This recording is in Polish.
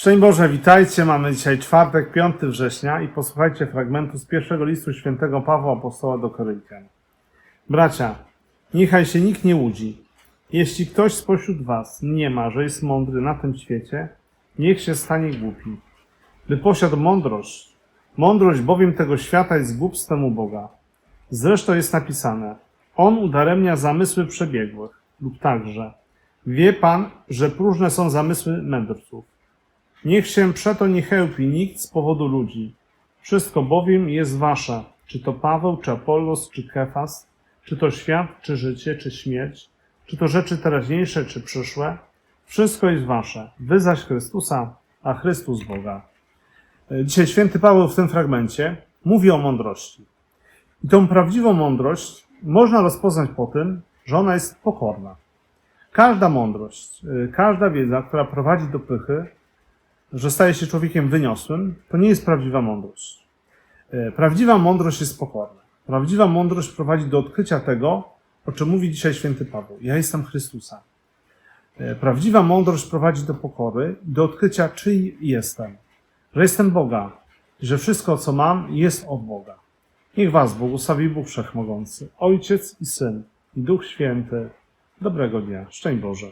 Szczęść Boże, witajcie. Mamy dzisiaj czwartek, 5 września i posłuchajcie fragmentu z pierwszego listu świętego Pawła Apostoła do Koryntian. Bracia, niechaj się nikt nie łudzi. Jeśli ktoś spośród was nie ma, że jest mądry na tym świecie, niech się stanie głupi. By posiadł mądrość. Mądrość bowiem tego świata jest głupstwem u Boga. Zresztą jest napisane, On udaremnia zamysły przebiegłych, lub także, wie Pan, że próżne są zamysły mędrców. Niech się przeto nie chełpi nikt z powodu ludzi. Wszystko bowiem jest wasze, czy to Paweł, czy Apollos, czy Kefas, czy to świat, czy życie, czy śmierć, czy to rzeczy teraźniejsze, czy przyszłe. Wszystko jest wasze. Wy zaś Chrystusa, a Chrystus Boga. E, Dzisiaj święty Paweł w tym fragmencie mówi o mądrości. I tą prawdziwą mądrość można rozpoznać po tym, że ona jest pokorna. Każda mądrość, e, każda wiedza, która prowadzi do pychy, że staje się człowiekiem wyniosłym, to nie jest prawdziwa mądrość. E, Prawdziwa mądrość jest pokorna. Prawdziwa mądrość prowadzi do odkrycia tego, o czym mówi dzisiaj święty Paweł. Ja jestem Chrystusa. E, Prawdziwa mądrość prowadzi do pokory do odkrycia, czyj jestem. Że jestem Boga, że wszystko, co mam, jest od Boga. Niech Was błogosławi Bóg Wszechmogący, Ojciec i Syn i Duch Święty. Dobrego dnia. Szczęść Boże.